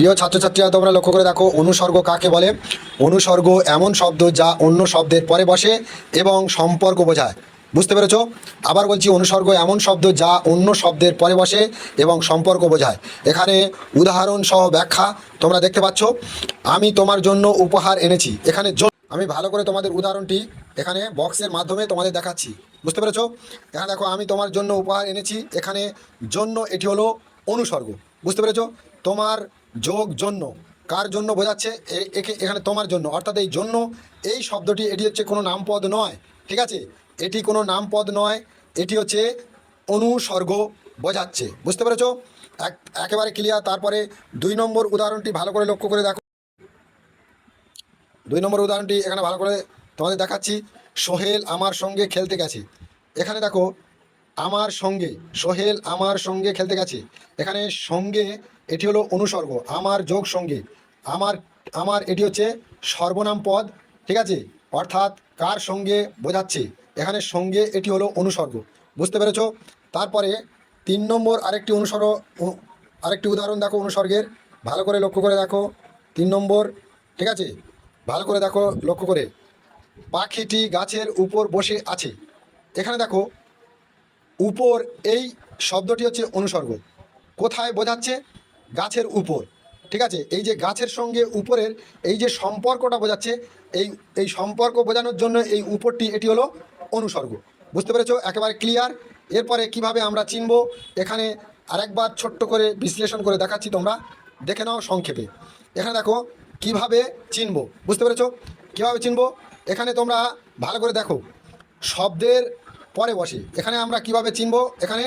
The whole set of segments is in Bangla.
প্রিয় ছাত্রছাত্রীরা, তোমরা লক্ষ্য করে দেখো, অনুসর্গ কাকে বলে? অনুসর্গ এমন শব্দ যা অন্য শব্দের পরে বসে এবং সম্পর্ক বোঝায়। বুঝতে পেরেছ? আবার বলছি, অনুসর্গ এমন শব্দ যা অন্য শব্দের পরে বসে এবং সম্পর্ক বোঝায়। এখানে উদাহরণ সহ ব্যাখ্যা তোমরা দেখতে পাচ্ছ। আমি তোমার জন্য উপহার এনেছি। এখানে আমি ভালো করে তোমাদের উদাহরণটি এখানে বক্সের মাধ্যমে তোমাদের দেখাচ্ছি। বুঝতে পেরেছ? এখানে দেখো, আমি তোমার জন্য উপহার এনেছি। এখানে জন্য এটি হলো অনুসর্গ। বুঝতে পেরেছ? তোমার যোগ জন্য। কার জন্য বোঝাচ্ছে? এখানে তোমার জন্য। অর্থাৎ এই জন্য, এই শব্দটি, এটি হচ্ছে কোনো নামপদ নয়। ঠিক আছে? এটি কোনো নামপদ নয়। এটি হচ্ছে অনুসর্গ বোঝাচ্ছে। বুঝতে পেরেছ? এক, একেবারে ক্লিয়ার তারপরে দুই নম্বর উদাহরণটি ভালো করে লক্ষ্য করে দেখো। দুই নম্বর উদাহরণটি এখানে ভালো করে তোমাদের দেখাচ্ছি। সোহেল আমার সঙ্গে খেলতে গেছে। এখানে দেখো আমার সঙ্গে, সোহেল আমার সঙ্গে খেলতে গেছে। এখানে সঙ্গে, এটি হলো অনুসর্গ, আমার যোগ সঙ্গে। আমার আমার, এটি হচ্ছে সর্বনাম পদ, ঠিক আছে? অর্থাৎ কার সঙ্গে বোঝাচ্ছে? এখানে সঙ্গে, এটি হলো অনুসর্গ, বুঝতে পেরেছ? তারপরে তিন নম্বর আরেকটি অনুসর্গ আরেকটি উদাহরণ দেখো অনুসর্গের, ভালো করে লক্ষ্য করে দেখো। তিন নম্বর, ঠিক আছে? ভালো করে দেখো, লক্ষ্য করে। পাখিটি গাছের উপর বসে আছে। এখানে দেখো উপর এই শব্দটি হচ্ছে অনুসর্গ। কোথায় বোঝাচ্ছে? গাছের উপর। ঠিক আছে? এই যে গাছের সঙ্গে উপরের এই যে সম্পর্কটা বোঝাচ্ছে, এই এই সম্পর্ক বোঝানোর জন্য এই উপরটি, এটি হলো অনুসর্গ। বুঝতে পেরেছ? একেবারে ক্লিয়ার এরপরে কীভাবে আমরা চিনব? এখানে আরেকবার ছোট্ট করে বিশ্লেষণ করে দেখাচ্ছি তোমরা। দেখে নাও সংক্ষেপে। এখানে দেখো, কীভাবে চিনব? বুঝতে পেরেছ? কীভাবে চিনব? এখানে তোমরা ভালো করে দেখো। শব্দের পরে বসে। এখানে আমরা কীভাবে চিনব? এখানে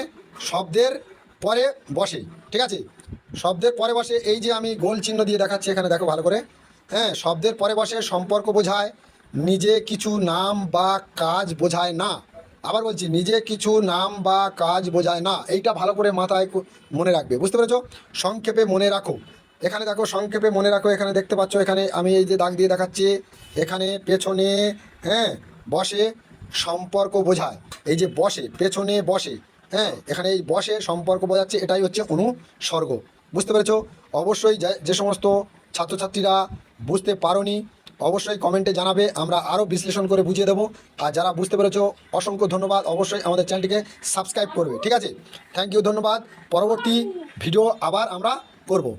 শব্দের পরে বসে, ঠিক আছে? শব্দের পরে বসে, এই যে আমি গোল চিহ্ন দিয়ে দেখাচ্ছি এখানে, দেখো ভালো করে। হ্যাঁ শব্দের পরে বসে সম্পর্ক বোঝায়, নিজে কিছু নাম বা কাজ বোঝায় না। আবার বলছি, নিজে কিছু নাম বা কাজ বোঝায় না। এইটা ভালো করে মাথায় মনে রাখবে, বুঝতে পেরেছ? সংক্ষেপে মনে রাখো। এখানে দেখো, সংক্ষেপে মনে রাখো, এখানে দেখতে পাচ্ছ, এখানে আমি এই যে দাগ দিয়ে দেখাচ্ছি, এখানে পেছনে হ্যাঁ বসে সম্পর্ক বোঝায়। এই যে বসে, পেছনে বসে হ্যাঁ এখানে এই বসে সম্পর্ক বোঝাচ্ছে এটাই হচ্ছে অনুসর্গ বুঝতে পেরেছ? অবশ্যই যে- সমস্ত ছাত্রছাত্রীরা বুঝতে পারোনি, অবশ্যই কমেন্টে জানাবে, আমরা আরও বিশ্লেষণ করে বুঝিয়ে দেবো। আর যারা বুঝতে পেরেছ, অসংখ্য ধন্যবাদ, অবশ্যই আমাদের চ্যানেলটিকে সাবস্ক্রাইব করবে, ঠিক আছে? থ্যাংক ইউ ধন্যবাদ। পরবর্তী ভিডিও আবার আমরা করব।